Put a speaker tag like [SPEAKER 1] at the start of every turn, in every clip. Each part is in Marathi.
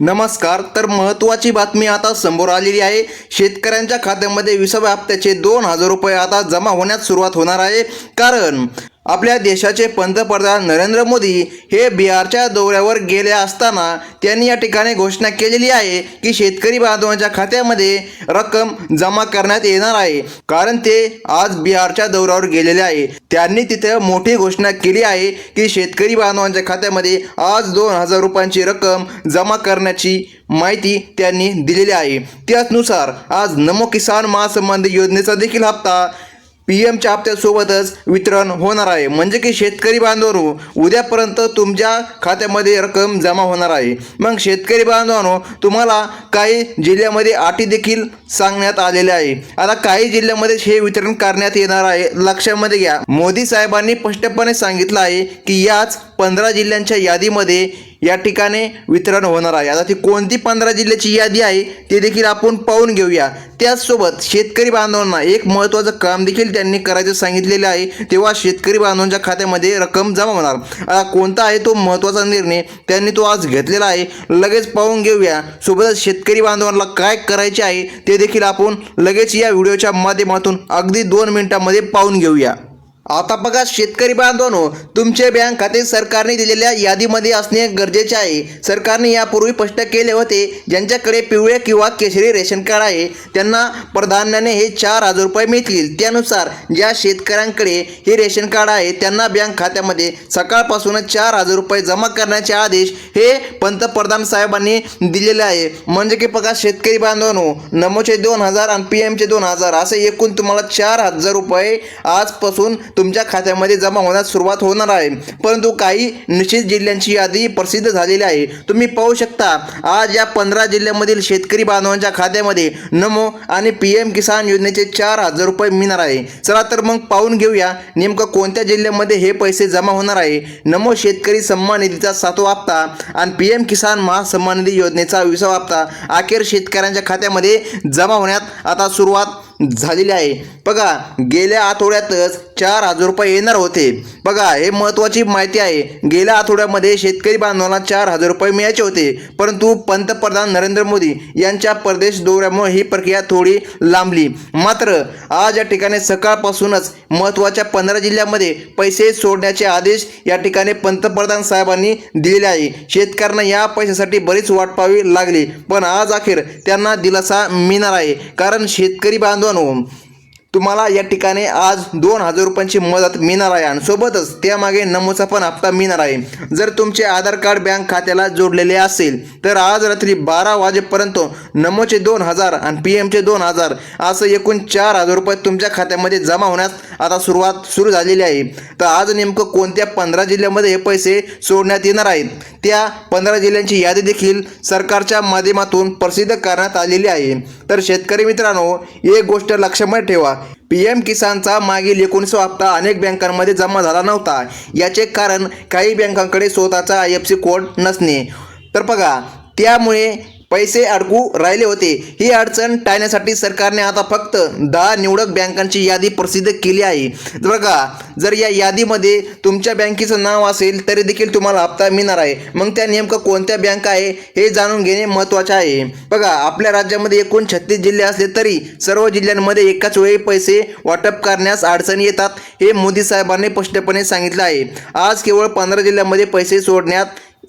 [SPEAKER 1] नमस्कार तर महत्त्वाची बातमी आता समोर आलेली आहे. शेतकऱ्यांच्या खात्यामध्ये विसाव्या हप्त्याचे दोन हजार रुपये आता जमा होण्यास सुरुवात होणार आहे. कारण आपल्या देशाचे पंतप्रधान नरेंद्र मोदी हे बिहारच्या दौऱ्यावर गेले असताना त्यांनी या ठिकाणी घोषणा केलेली आहे की शेतकरी बांधवांच्या खात्यामध्ये रक्कम जमा करण्यात येणार आहे. कारण ते आज बिहारच्या दौऱ्यावर गेलेले आहे. त्यांनी तिथे मोठी घोषणा केली आहे की शेतकरी बांधवांच्या खात्यामध्ये आज दोन हजार रुपयांची रक्कम जमा करण्याची माहिती त्यांनी दिलेली आहे. त्याचनुसार आज नमो किसान महासंबंध योजनेचा देखील हप्ता पी एमच्या हप्त्यासोबतच वितरण होणार आहे. म्हणजे की शेतकरी बांधवांनो उद्यापर्यंत तुमच्या खात्यामध्ये रक्कम जमा होणार आहे. मग शेतकरी बांधवांनो तुम्हाला काही जिल्ह्यामध्ये अटी देखील सांगण्यात आलेल्या आहे. आता काही जिल्ह्यामध्ये हे वितरण करण्यात येणार आहे. लक्षामध्ये घ्या. मोदी साहेबांनी स्पष्टपणे सांगितलं आहे की याच पंधरा जिल्ह्यांच्या यादीमध्ये या ठिकाणी वितरण होणार आहे. आता ती कोणती पंधरा जिल्ह्याची यादी आहे ते देखील आपण पाहून घेऊया. त्याचसोबत शेतकरी बांधवांना एक महत्त्वाचं काम देखील त्यांनी करायचं सांगितलेलं आहे तेव्हा शेतकरी बांधवांच्या खात्यामध्ये रक्कम जमा होणार. आता कोणता आहे तो महत्त्वाचा निर्णय त्यांनी तो आज घेतलेला आहे. लगेच पाहून घेऊया. सोबतच शेतकरी बांधवांना काय करायचे आहे ते देखील आपण लगेच या व्हिडिओच्या माध्यमातून अगदी दोन मिनिटांमध्ये पाहून घेऊया. आता बघा शेतकरी बांधवांनो तुमचे बँक खाते सरकारने दिलेल्या यादीमध्ये असणे गरजेचे आहे. सरकारने यापूर्वी स्पष्ट केले होते ज्यांच्याकडे पिवळे किंवा केशरी रेशन कार्ड आहे त्यांना प्राधान्याने हे चार हजार रुपये मिळतील. त्यानुसार ज्या शेतकऱ्यांकडे हे रेशन कार्ड आहे त्यांना बँक खात्यामध्ये सकाळपासूनच चार हजार रुपये जमा करण्याचे आदेश हे पंतप्रधान साहेबांनी दिलेले आहे. म्हणजे की बघा शेतकरी बांधवांनो नमोचे दोन हजार आणि पी एमचे दोन हजार असे एकूण तुम्हाला चार हजार रुपये आजपासून तुमच्या खात्यामध्ये जमा होण्यास सुरुवात होणार आहे. परंतु काही निश्चित जिल्ह्यांची यादी प्रसिद्ध झालेली आहे. तुम्ही पाहू शकता आज या पंधरा जिल्ह्यामधील शेतकरी बांधवांच्या खात्यामध्ये नमो आणि पी एम किसान योजनेचे चार हजार रुपये मिळणार आहे. चला तर मग पाहून घेऊया नेमकं कोणत्या जिल्ह्यामध्ये हे पैसे जमा होणार आहे. नमो शेतकरी सन्मान निधीचा सातवा हप्ता आणि पी एम किसान महासन्मान निधी योजनेचा विसावा हप्ता अखेर शेतकऱ्यांच्या खात्यामध्ये जमा होण्यात आता सुरुवात झालेली आहे. बघा गेल्या आठवड्यातच चार हजार रुपये येणार होते. बघा हे महत्त्वाची माहिती आहे. गेल्या आठवड्यामध्ये शेतकरी बांधवांना चार हजार रुपये मिळायचे होते. परंतु पंतप्रधान नरेंद्र मोदी यांच्या परदेश दौऱ्यामुळे ही प्रक्रिया थोडी लांबली. मात्र आज या ठिकाणी सकाळपासूनच महत्त्वाच्या पंधरा जिल्ह्यामध्ये पैसे सोडण्याचे आदेश या ठिकाणी पंतप्रधान साहेबांनी दिलेले आहे. शेतकऱ्यांना या पैशासाठी बरीच वाट पाहावी लागली. पण आज अखेर त्यांना दिलासा मिळणार आहे. कारण शेतकरी बांधवांनो तुम्हाला या ठिकाणी आज दोन हजार रुपयांची मदत मिळणार आहे. आणि सोबतच त्यामागे नमोचा पण हप्ता मिळणार आहे. जर तुमचे आधार कार्ड बँक खात्याला जोडलेले असेल तर आज रात्री बारा वाजेपर्यंत नमोचे दोन हजार आणि पी एमचे दोन हजार असं एकूण चार हजार रुपये तुमच्या खात्यामध्ये जमा होण्यास आता सुरुवात सुरू झालेली आहे. तर आज नेमकं कोणत्या पंधरा जिल्ह्यामध्ये हे पैसे सोडण्यात येणार आहेत? त्या पंधरा जिल्ह्यांची यादी देखील सरकारच्या माध्यमातून प्रसिद्ध करण्यात आलेली आहे. तर शेतकरी मित्रांनो एक गोष्ट लक्षामध्ये ठेवा. पी एम किसानचा मागील एकोणीसवा हप्ता अनेक बँकांमध्ये जमा झाला नव्हता. याचे कारण काही बँकांकडे स्वतःचा आय एफ सी कोड नसणे. तर बघा त्यामुळे पैसे अडकू राहिले होते. ही अडचण टाळण्यासाठी सरकारने आता फक्त दहा निवडक बँकांची यादी प्रसिद्ध केली आहे. बघा जर या यादीमध्ये तुमच्या बँकेचं नाव असेल तरी देखील तुम्हाला हप्ता मिळणार आहे. मग त्या नेमकं कोणत्या बँक आहे हे जाणून घेणे महत्त्वाचे आहे. बघा आपल्या राज्यामध्ये एकूण छत्तीस जिल्हे असले तरी सर्व जिल्ह्यांमध्ये एकाच वेळी पैसे वाटप करण्यास अडचणी येतात हे मोदी साहेबांनी स्पष्टपणे सांगितलं आहे. आज केवळ पंधरा जिल्ह्यांमध्ये पैसे सोडण्यात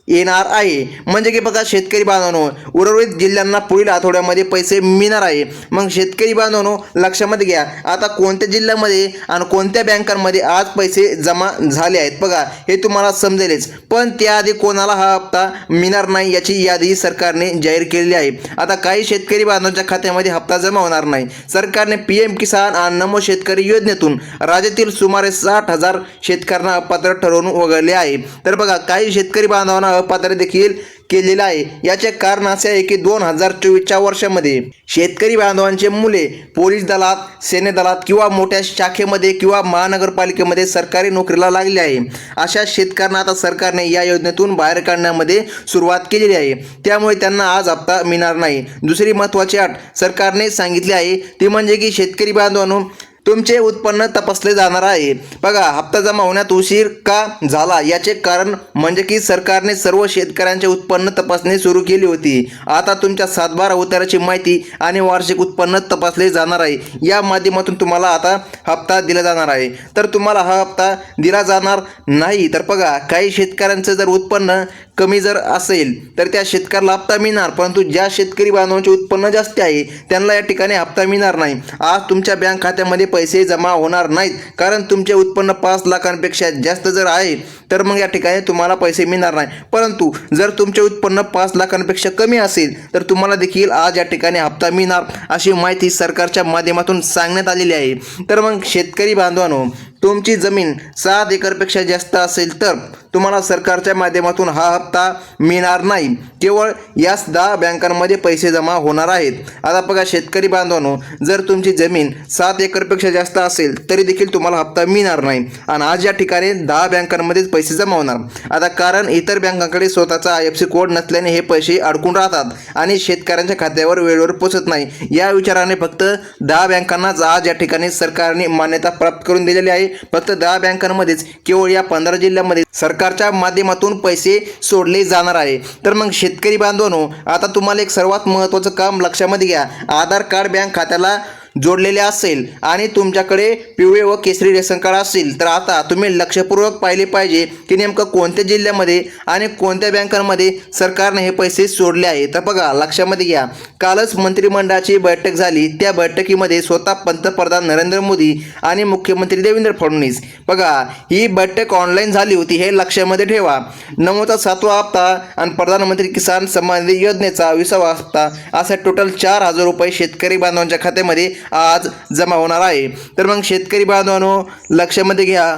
[SPEAKER 1] येणार आहे. म्हणजे की बघा शेतकरी बांधवांनो उर्वरित जिल्ह्यांना पुढील आठवड्यामध्ये पैसे मिळणार आहे. मग शेतकरी बांधवांनो लक्षामध्ये घ्या. आता कोणत्या जिल्ह्यामध्ये आणि कोणत्या बँकांमध्ये आज पैसे जमा झाले आहेत? बघा हे तुम्हाला समजेलच. पण त्याआधी कोणाला हा हप्ता मिळणार नाही याची यादी सरकारने जाहीर केलेली आहे. आता काही शेतकरी बांधवांच्या खात्यामध्ये हप्ता जमा होणार नाही. सरकारने पी एम किसान आणि नमो शेतकरी योजनेतून राज्यातील सुमारे साठ हजार शेतकऱ्यांना अपात्र ठरवून वगळले आहे. तर बघा काही शेतकरी बांधवांना अपात्र देखील केलेलं आहे. याचे कारण असे आहे की दोन हजार चोवीसच्या वर्षामध्ये शेतकरी बांधवांचे मुले पोलीस दलात सेनेदलात किंवा मोठ्या शाखेमध्ये किंवा महानगरपालिकेमध्ये सरकारी नोकरीला लागले आहे. अशा शेतकऱ्यांना आता सरकारने या योजनेतून बाहेर काढण्यामध्ये सुरुवात केलेली आहे. त्यामुळे त्यांना आज हप्ता मिळणार नाही. दुसरी महत्त्वाची अट सरकारने सांगितली आहे. ती म्हणजे की शेतकरी बांधवांनो तुमचे उत्पन्न तपासले जाणार आहे. बघा हप्ता जमा होण्यात उशीर का झाला? याचे कारण म्हणजे की सरकारने सर्व शेतकऱ्यांचे उत्पन्न तपासणी सुरू केली होती. आता तुमच्या सातबारा उताराची माहिती आणि वार्षिक उत्पन्न तपासले जाणार आहे. या माध्यमातून तुम्हाला आता हप्ता दिला जाणार आहे. तर तुम्हाला हा हप्ता दिला जाणार नाही. तर बघा काही शेतकऱ्यांचं जर उत्पन्न कमी जर असेल तर त्या शेतकऱ्याला हप्ता मिळणार. परंतु ज्या शेतकरी बांधवांचे उत्पन्न जास्त आहे त्यांना या ठिकाणी हप्ता मिळणार नाही. आज तुमच्या बँक खात्यामध्ये पैसे जमा होणार नाहीत. कारण तुमचे उत्पन्न पाच लाखांपेक्षा जास्त जर आहे तर मग या ठिकाणी तुम्हाला पैसे मिळणार नाही. परंतु जर तुमचे उत्पन्न पाच लाखांपेक्षा कमी असेल तर तुम्हाला देखील आज या ठिकाणी हप्ता मिळणार अशी माहिती सरकारच्या माध्यमातून सांगण्यात आलेली आहे. तर मग शेतकरी बांधवांनो तुमची जमीन सात एकरपेक्षा जास्त असेल तर तुम्हाला सरकारच्या माध्यमातून हा हप्ता मिळणार नाही. केवळ याच दहा बँकांमध्ये पैसे जमा होणार आहेत. आता बघा शेतकरी बांधवांनो जर तुमची जमीन सात एकरपेक्षा जास्त असेल तरी देखील तुम्हाला हप्ता मिळणार नाही. आणि आज या ठिकाणी दहा बँकांमध्येच पैसे जमा होणार. आता कारण इतर बँकांकडे स्वतःचा आय एफ सी कोड नसल्याने हे पैसे अडकून राहतात आणि शेतकऱ्यांच्या खात्यावर वेळेवर पोचत नाही. या विचाराने फक्त दहा बँकांनाच आज या ठिकाणी सरकारने मान्यता प्राप्त करून दिलेली आहे. फक्त दहा बँकांमध्येच केवळ या पंधरा जिल्ह्यामध्ये सरकारच्या माध्यमातून पैसे सोडले जाणार आहे. तर मग शेतकरी बांधवांनो आता तुम्हाला एक सर्वात महत्त्वाचं काम लक्षामध्ये घ्या. आधार कार्ड बँक खात्याला जोडलेले असेल आणि तुमच्याकडे पिवळे व केसरी रेशन कार्ड असेल तर आता तुम्ही लक्षपूर्वक पाहिले पाहिजे की नेमकं कोणत्या जिल्ह्यामध्ये आणि कोणत्या बँकांमध्ये सरकारने हे पैसे सोडले आहे तर बघा लक्षामध्ये घ्या. कालच मंत्रिमंडळाची बैठक झाली. त्या बैठकीमध्ये स्वतः पंतप्रधान नरेंद्र मोदी आणि मुख्यमंत्री देवेंद्र फडणवीस. बघा ही बैठक ऑनलाईन झाली होती हे लक्षामध्ये ठेवा. नमोचा सातवा हप्ता आणि प्रधानमंत्री किसान सन्मान निधी योजनेचा विसावा हप्ता असा टोटल चार हजार रुपये शेतकरी बांधवांच्या खात्यामध्ये आज जमा होणार आहे. तर मग शेतकरी बांधवांनो लक्षामध्ये घ्या.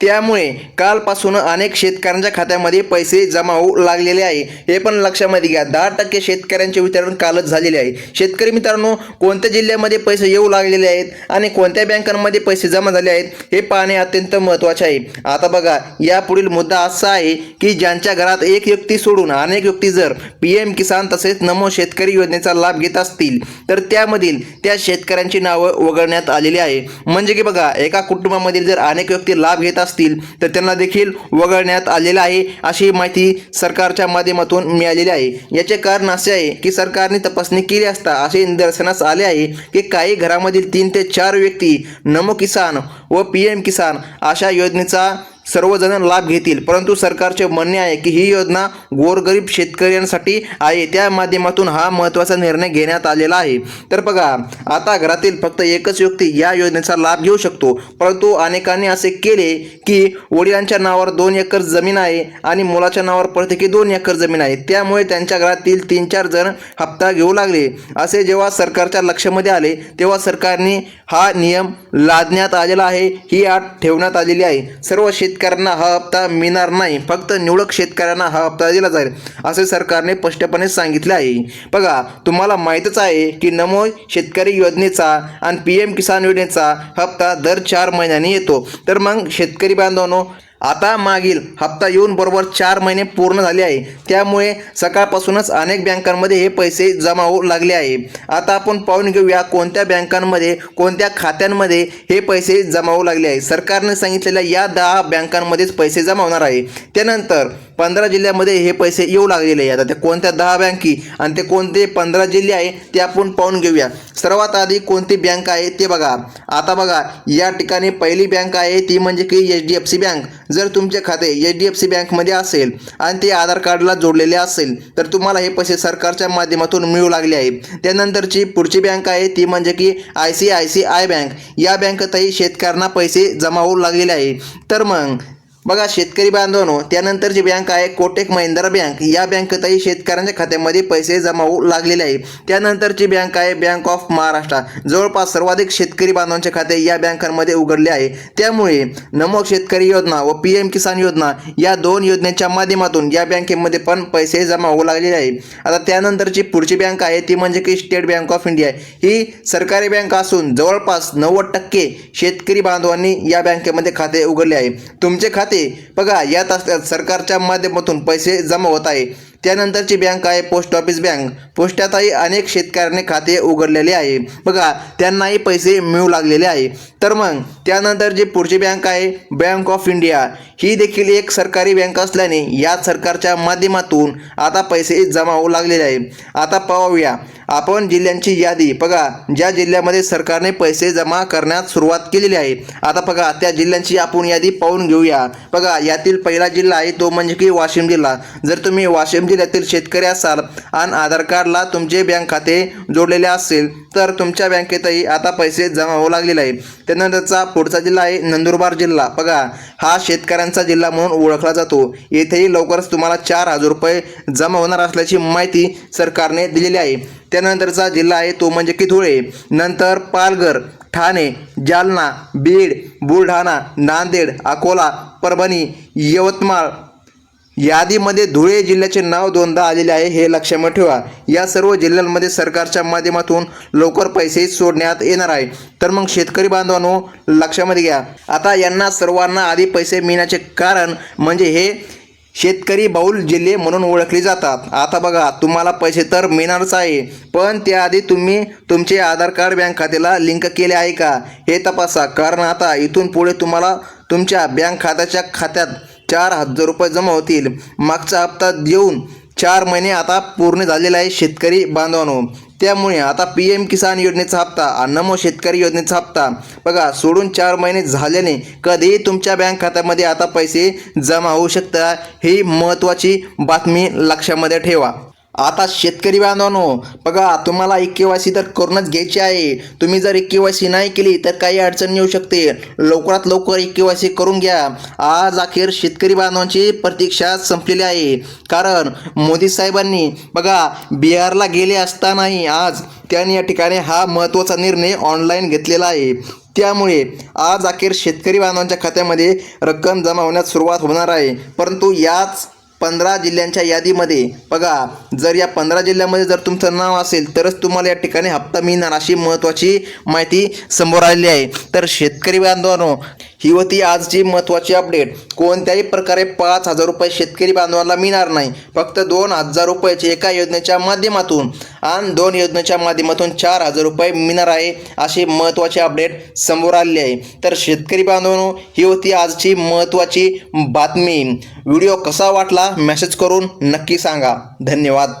[SPEAKER 1] त्यामुळे कालपासून अनेक शेतकऱ्यांच्या खात्यामध्ये पैसे जमा होऊ लागलेले आहे. हे पण लक्षामध्ये घ्या. दहा टक्के शेतकऱ्यांचे वितरण कालच झालेले आहे. शेतकरी मित्रांनो कोणत्या जिल्ह्यामध्ये पैसे येऊ लागलेले आहेत आणि कोणत्या बँकांमध्ये पैसे जमा झाले आहेत हे पाहणे अत्यंत महत्त्वाचे आहे. आता बघा यापुढील मुद्दा असा आहे की ज्यांच्या घरात एक व्यक्ती सोडून अनेक व्यक्ती जर पी एम किसान तसेच नमो शेतकरी योजनेचा लाभ घेत असतील तर त्यामधील त्या शेतकऱ्यांची नावं वगळण्यात आलेली आहे. म्हणजे की बघा एका कुटुंबामधील जर अनेक व्यक्ती लाभ घेत असतील तर त्यांना देखील वगळण्यात आलेलं आहे अशी माहिती सरकारच्या माध्यमातून मिळालेली आहे. याचे कारण असे आहे की सरकारने तपासणी केली असता असे निदर्शनास आले आहे की काही घरामधील तीन ते चार व्यक्ती नमो किसान व पी एम किसान अशा योजनेचा सर्वजण लाभ घेतील. परंतु सरकारचे म्हणणे आहे की ही योजना गोरगरीब शेतकऱ्यांसाठी आहे. त्या माध्यमातून हा महत्त्वाचा निर्णय घेण्यात आलेला आहे. तर बघा आता घरातील फक्त एकच व्यक्ती या योजनेचा लाभ घेऊ शकतो. परंतु अनेकांनी असे केले की वडिलांच्या नावावर दोन एकर जमीन आहे आणि मुलाच्या नावावर प्रत्येकी दोन एकर जमीन आहे. त्यामुळे त्यांच्या घरातील तीन चार जण हप्ता घेऊ लागले. असे जेव्हा सरकारच्या लक्षामध्ये आले तेव्हा सरकारने हा नियम लादण्यात आलेला आहे. ही अट ठेवण्यात आलेली आहे. सर्व शेत शेतकऱ्यांना हा हप्ता मिळणार नाही. फक्त निवडक शेतकऱ्यांना हा हप्ता दिला जाईल असे सरकारने स्पष्टपणे सांगितले आहे. बघा तुम्हाला माहीतच आहे की नमो शेतकरी योजनेचा आणि पी एम किसान योजनेचा हप्ता दर चार महिन्यांनी येतो. तर मग शेतकरी बांधवांनो आता मागील हप्ता येऊन बरोबर चार महिने पूर्ण झाले आहे. त्यामुळे सकाळपासूनच अनेक बँकांमध्ये हे पैसे जमा होऊ लागले आहे. आता आपण पाहून घेऊया कोणत्या बँकांमध्ये कोणत्या खात्यांमध्ये हे पैसे जमा होऊ लागले आहे. सरकारने सांगितलेल्या या दहा बँकांमध्येच पैसे जमा होणार आहे. त्यानंतर पंधरा जिल्ह्यामध्ये हे पैसे येऊ लागलेले आहे आता ते कोणत्या दहा बँकी आणि ते कोणते पंधरा जिल्हे आहे ते आपण पाहून घेऊया. सर्वात आधी कोणती बँक आहे ते बघा. आता बघा या ठिकाणी पहिली बँक आहे ती म्हणजे की H D F C bank जर तुमचे खाते एच डी एफ सी बँकमध्ये असेल आणि ते आधार कार्डला जोडलेले असेल तर तुम्हाला हे पैसे सरकारच्या माध्यमातून मिळू लागले आहे त्यानंतरची पुढची बँक आहे ती म्हणजे की I C I C I bank या बँकेतही शेतकऱ्यांना पैसे जमा होऊ लागलेले आहे. तर मग बघा शेतकरी बांधवांनो त्यानंतरची बँक आहे कोटेक महिंद्रा बँक. या बँकेतही शेतकऱ्यांच्या खात्यामध्ये पैसे जमा होऊ लागलेले आहे. त्यानंतरची बँक आहे बँक ऑफ महाराष्ट्र. जवळपास सर्वाधिक शेतकरी बांधवांचे खाते या बँकांमध्ये उघडले आहे. त्यामुळे नमो शेतकरी योजना व पी एम किसान योजना या दोन योजनेच्या माध्यमातून या बँकेमध्ये पण पैसे जमा होऊ लागलेले आहे. आता त्यानंतरची पुढची बँक आहे ती म्हणजे की स्टेट बँक ऑफ इंडिया ही सरकारी बँक असून जवळपास नव्वद टक्के शेतकरी बांधवांनी या बँकेमध्ये खाते उघडले आहे. तुमचे खाते बघा या तास सरकारच्या माध्यमातून पैसे जमा होत आहे. त्यानंतरची बँक आहे पोस्ट ऑफिस बँक. पोस्टातही अनेक शेतकऱ्यांनी खाते उघडलेले आहे. बघा त्यांनाही पैसे मिळू लागलेले आहे. तर मग त्यानंतर जी पुढची बँक आहे बँक ऑफ इंडिया. ही देखील एक सरकारी बँक असल्याने या सरकारच्या माध्यमातून आता पैसे जमा होऊ लागलेले आहे. आता पाहूया. आपण जिल्ह्यांची यादी. बघा ज्या जिल्ह्यामध्ये सरकारने पैसे जमा करण्यास सुरुवात केलेली आहे आता बघा त्या जिल्ह्यांची आपण यादी पाहून घेऊया. बघा यातील पहिला जिल्हा आहे तो म्हणजे की वाशिम जिल्हा. जर तुम्ही वाशिम जिल्ह्यातील शेतकरी असाल आणि आधार कार्डला तुमचे बँक खाते जोडलेले असेल तर तुमच्या बँकेतही आता पैसे जमा होऊ लागलेले आहे त्यानंतरचा पुढचा जिल्हा आहे नंदुरबार जिल्हा. बघा हा शेतकऱ्यांचा जिल्हा म्हणून ओळखला जातो. येथेही लवकरच तुम्हाला चार हजार रुपये जमा होणार असल्याची माहिती सरकारने दिलेली आहे. त्यानंतरचा जिल्हा आहे तो म्हणजे की धुळे नंतर पालघर ठाणे जालना बीड बुलढाणा नांदेड अकोला परभणी यवतमाळ यादीमध्ये धुळे जिल्ह्याचे नाव दोनदा आलेले आहे हे लक्षात ठेवा. या सर्व जिल्ह्यांमध्ये सरकारच्या माध्यमातून लवकर पैसे सोडण्यात येणार आहे. तर मग शेतकरी बांधवांनो लक्षामध्ये घ्या. आता यांना सर्वांना आधी पैसे मिळण्याचे कारण म्हणजे हे शेतकरी बहुल जिल्हे म्हणून ओळखले जातात. आता बघा तुम्हाला पैसे तर मिळणारच आहे पण त्याआधी तुम्ही तुमचे आधार कार्ड बँक खात्याला लिंक केले आहे का? हे तपासा. कारण आता इथून पुढे तुम्हाला तुमच्या बँक खात्याच्या खात्यात चार हजार रुपये जमा होतील. मागचा हप्ता देऊन चार महिने आता पूर्ण झालेला आहे शेतकरी बांधवांनो. त्यामुळे आता पी एम किसान योजनेचा हप्ता नमो शेतकरी योजनेचा हप्ता बघा सोडून चार महिने झाल्याने कधीही तुमच्या बँक खात्यामध्ये आता पैसे जमा होऊ शकतात. ही महत्त्वाची बातमी लक्षामध्ये ठेवा. आता शेतकरी बांधवांनो बघा तुम्हाला एक केवायसी तर करूनच घ्यायची आहे. तुम्ही जर एक केवायसी नाही केली तर काही अडचण येऊ शकते. लवकरात लवकर एक केवायसी करून घ्या. आज अखेर शेतकरी बांधवांची प्रतीक्षा संपलेली आहे. कारण मोदी साहेबांनी बघा बिहारला गेले असतानाही आज त्यांनी या ठिकाणी हा महत्त्वाचा निर्णय ऑनलाईन घेतलेला आहे. त्यामुळे आज अखेर शेतकरी बांधवांच्या खात्यामध्ये रक्कम जमा होण्यास सुरुवात होणार आहे. परंतु याच पंधरा जिल्ह्यांच्या यादीमध्ये. बघा जर या पंधरा जिल्ह्यामध्ये जर तुमचं नाव असेल तरच तुम्हाला या ठिकाणी हप्ता मिळणार अशी महत्त्वाची माहिती समोर आलेली आहे. तर शेतकरी बांधवांनो ही होती आजची महत्त्वाची अपडेट कोणत्याही प्रकारे पाच हजार रुपये शेतकरी बांधवांना मिळणार नाही. फक्त दोन हजार रुपयाचे एका योजनेच्या माध्यमातून आणि दोन योजनेच्या माध्यमातून चार हजार रुपये मिळणार आहे अशी महत्त्वाची अपडेट समोर आलेली आहे. तर शेतकरी बांधवांनो ही होती आजची महत्त्वाची बातमी. व्हिडिओ कसा वाटला मेसेज करून नक्की सांगा. धन्यवाद.